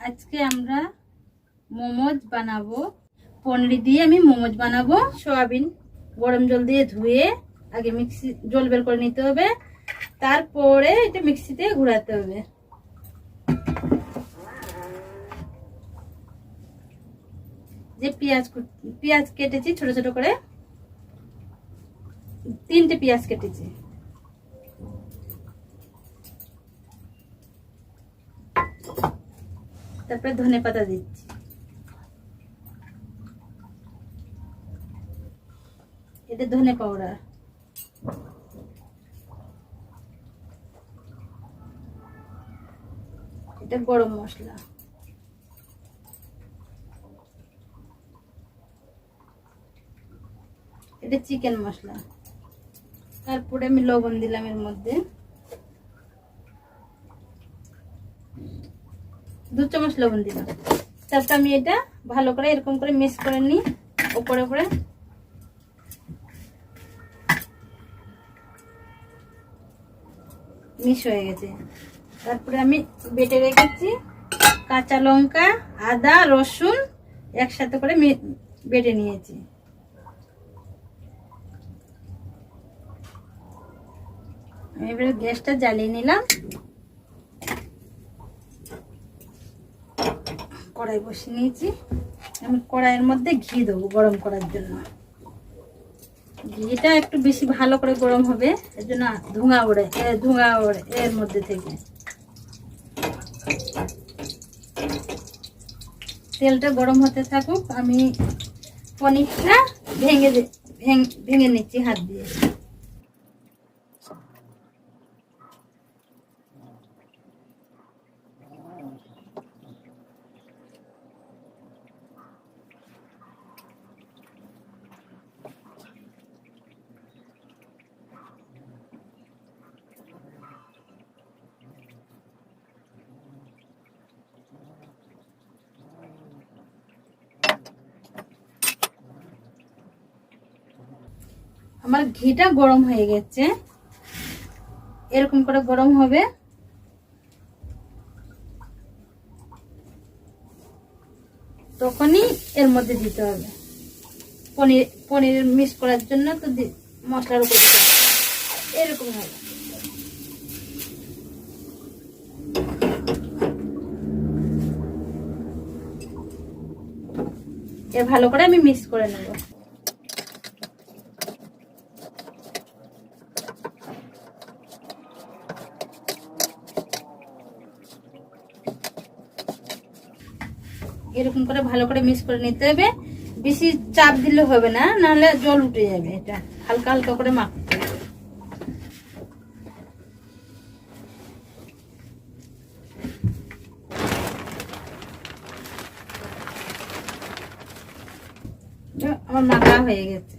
আজকে আমরা মোমোজ বানাবো। পনির দিয়ে আমি মোমোজ বানাবো। সোয়াবিন গরম জল দিয়ে ধুয়ে আগে মিক্সি, জল বের করে নিতে হবে। তারপরে এটা মিক্সিতে ঘোরাতে হবে। যে পেঁয়াজ পেঁয়াজ কেটেছি ছোট ছোট করে। তিনটে পেঁয়াজ কেটেছি। তারপরে ধনে পাতা দিচ্ছি। এটা ধনে পাউডার এটা গরম মশলা। এটা চিকেন মশলা। তারপরে আমি লবণ দিলাম এর মধ্যে। দু চামচ লবণ দিলাম। তারপর আমি এটা ভালো করে এরকম করে মিক্স করে নিই, ওপরে ওপরে মিক্স হয়ে গেছে। তারপরে আমি বেটে রেখেছি কাঁচা লঙ্কা, আদা, রসুন একসাথে করে বেটে নিয়েছি। এবারে গ্যাসটা জ্বালিয়ে নিলাম। কড়াই বসিয়ে নিয়েছি। আমি কড়াইয়ের মধ্যে ঘি দেবো গরম করার জন্য। ঘিটা একটু বেশি ভালো করে গরম হবে এর জন্য ধোঁয়া ওড়ে এ, ধোঁয়া ওড়ে এর মধ্যে থেকে। তেলটা গরম হতে থাকুক আমি পনিরটা ভেঙে ভেঙে নিচ্ছি হাত দিয়ে। আমার ঘিটা গরম হয়ে গেছে। এরকম করে গরম হবে। তখনই এর মধ্যে দিতে হবে। পনির পনির মিক্স করার জন্য তো মশলার উপর। এরকম হবে। এর ভালো করে আমি মিক্স করে নেব। এরকম করে ভালো করে মিক্স করে নিতে হবে। বেশি চাপ দিলে হবে না, নাহলে জল উঠে যাবে এটা। হালকা হালকা করে হবে। আমার মাখা হয়ে গেছে।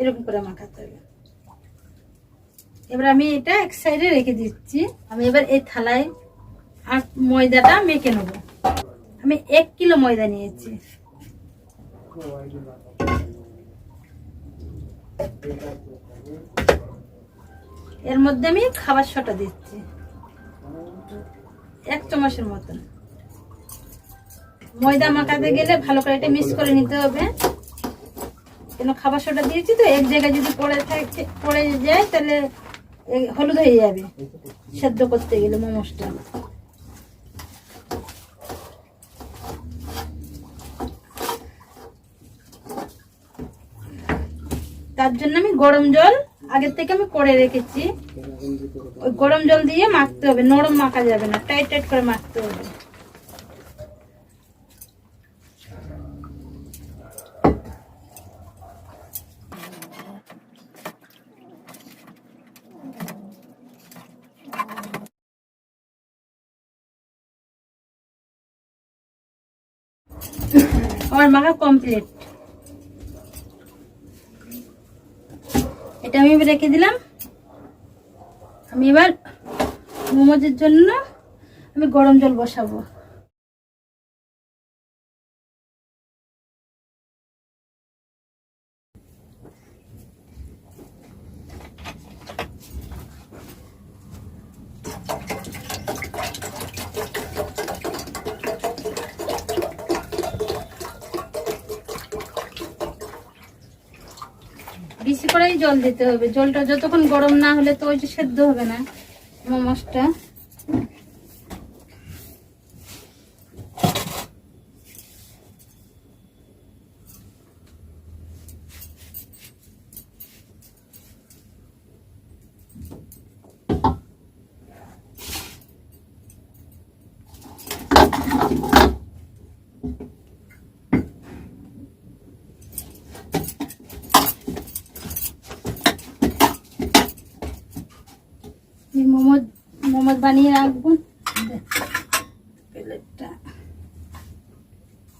এরকম করে মাখাতে হবে। এবার আমি এটা এক সাইডে রেখে দিচ্ছি। আমি এবার এই থালায় আর ময়দাটা মেখে নেব। আমি এক কিলো ময়দা নিয়েছি। এর মধ্যে আমি খাবার ছটা দিচ্ছি। এক চামচের মতন। ময়দা মাখাতে গেলে ভালো করে এটা মিক্স করে নিতে হবে। কেন খাবার সোটা দিয়েছি তো, এক জায়গায় যদি পড়ে থাকে, পড়ে যায় তাহলে হলুদ হয়ে যাবে। সেদ্ধ করতে গেলে মোমোসটা। তার জন্য আমি গরম জল আগের থেকে আমি করে রেখেছি। ওই গরম জল দিয়ে মাখতে হবে, নরম মাখা যাবে না, টাইট টাইট করে মাখতে হবে। আমার মাখা কমপ্লিট এটা আমি রেখে দিলাম। আমি এবার মোমোজের জন্য আমি গরম জল বসাবো। করেই জল দিতে হবে। জলটা যতক্ষণ গরম না হলে তো ওই যে সেদ্ধ হবে না। মোমোসটা এই মোমোজ মোমোজ বানিয়ে রাখব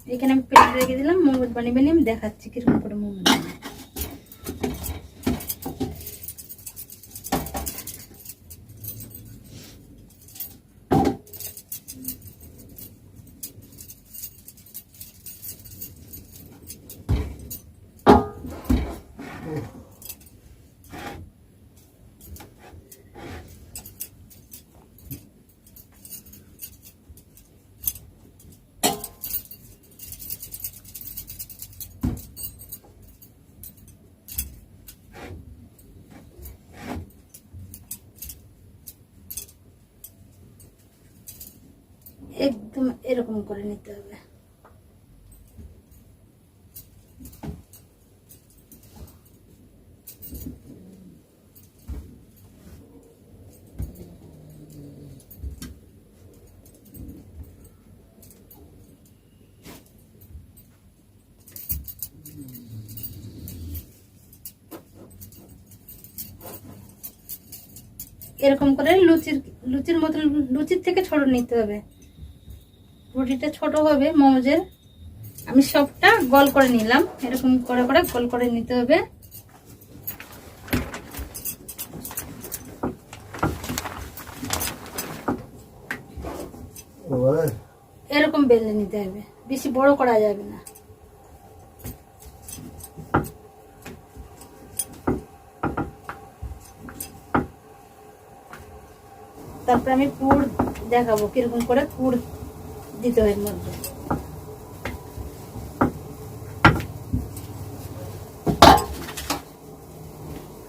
এখানে আমি প্লেট রেখে দিলাম মোমোজ বানিয়ে বানিয়ে আমি দেখাচ্ছি কীরকম করে মোমোজ বানাই। একদম এরকম করে নিতে হবে। এরকম করে লুচির লুচির মতন, লুচির থেকে ছোট নিতে হবে। রুটিটা ছোট হবে মোমোজের আমি সবটা গোল করে নিলাম। এরকম করে করে গোল করে নিতে হবে। এরকম বেলে নিতে হবে। বেশি বড় করা যাবে না। তারপরে আমি পুর দেখাবো কীরকম করে পুর দিতে হয় মধ্যে।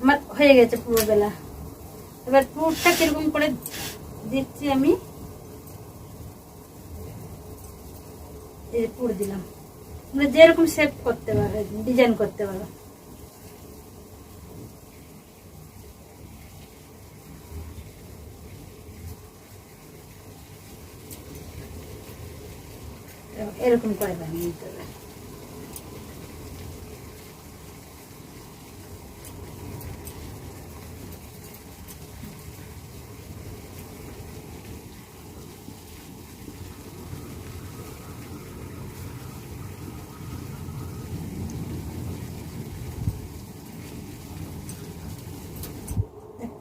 আমার হয়ে গেছে পুরো বেলা। এবার পুরটা কীরকম করে দিচ্ছি আমি? পুর দিলাম। তোমরা যেরকম শেপ করতে পারো ডিজাইন করতে পারো। এরকম করে বানিয়ে নিতে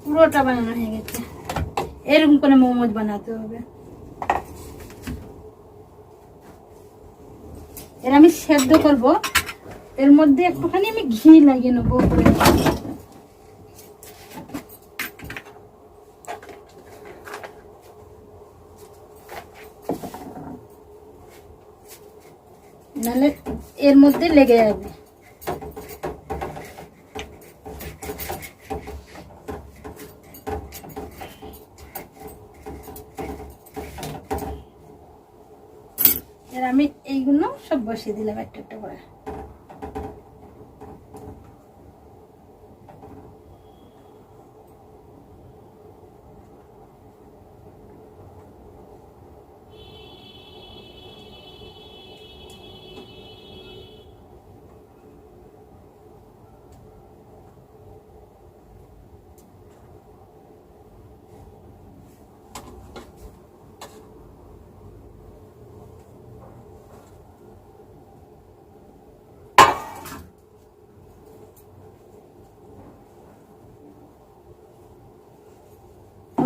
পুরোটা বানানো হয়ে গেছে। এরকম করে মোমোজ বানাতে হবে। এর আমি সেদ্ধ করব এর মধ্যে একটুখানি আমি ঘি লাগিয়ে নেব। নাহলে এর মধ্যে লেগে যাবে এর আমি এইগুলো সব বসিয়ে দিলাম একটু একটু করে।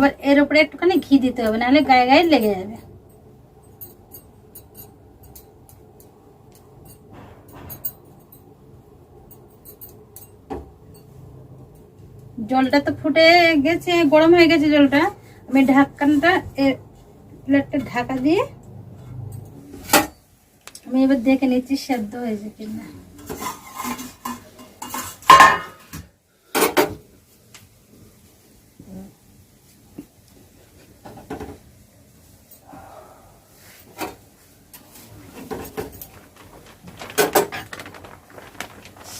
এবার এর উপরে একটুখানি ঘি দিতে হবে, নাহলে গায়ে গায়ে লেগে যাবে। জলটা তো ফুটে গেছে, গরম হয়ে গেছে জলটা। আমি ঢাকনটা প্লেটটা ঢাকা দিয়ে আমি এবার দেখে নিচ্ছি সেদ্ধ হয়েছে কিনা।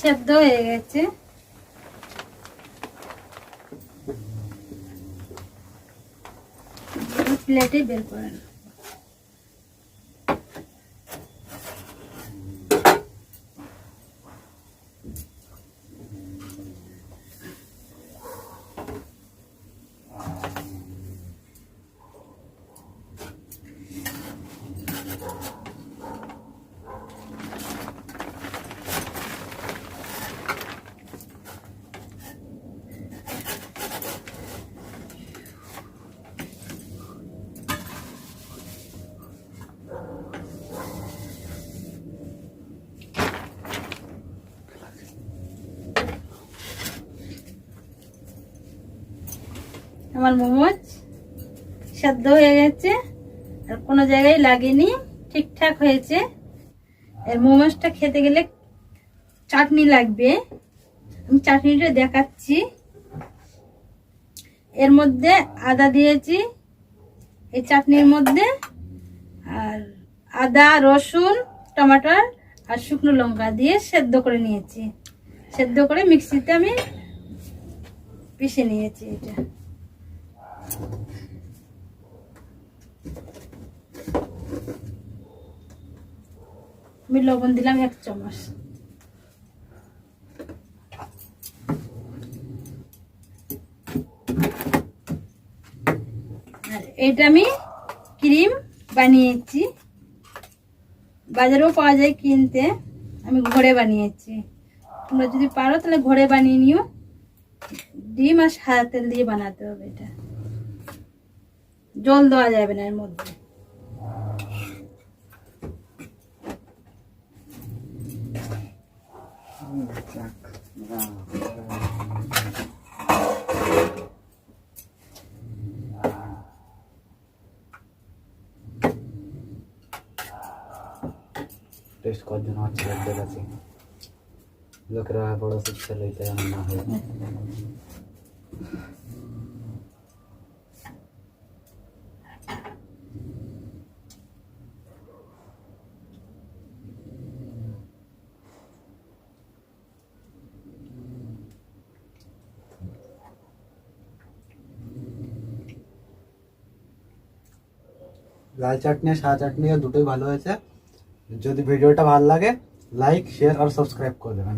সেদ্ধ হয়ে গেছে। প্লেটে বের করে আমার মোমোজ সেদ্ধ হয়ে গেছে। আর কোনো জায়গায় লাগেনি, ঠিকঠাক হয়েছে। এর মোমোজটা খেতে গেলে চাটনি লাগবে। আমি চাটনিটা দেখাচ্ছি। এর মধ্যে আদা দিয়েছি এই চাটনির মধ্যে। আর আদা, রসুন, টমাটার আর শুকনো লঙ্কা দিয়ে সেদ্ধ করে নিয়েছি। সেদ্ধ করে মিক্সিতে আমি পিষে নিয়েছি এটা। আমি লবণ দিলাম এক চামচ। আর এটা আমি ক্রিম বানিয়েছি। বাজারেও পাওয়া যায় কিনতে। আমি ঘরে বানিয়েছি। তোমরা যদি পারো তাহলে ঘরে বানিয়ে নিও। ডিম আর সাদা তেল দিয়ে বানাতে হবে এটা। জল দেওয়া যাবে না এর মধ্যে টেস্ট করার জন্য আমার ছেলেদের কাছে লোকেরা বড় শিক্ষা লইতে যেন না হয় লাল চাটনি, সাদা চাটনি দুটোই ভালো হয়েছে। যদি ভিডিওটা ভালো লাগে লাইক শেয়ার আর সাবস্ক্রাইব করে দেবেন।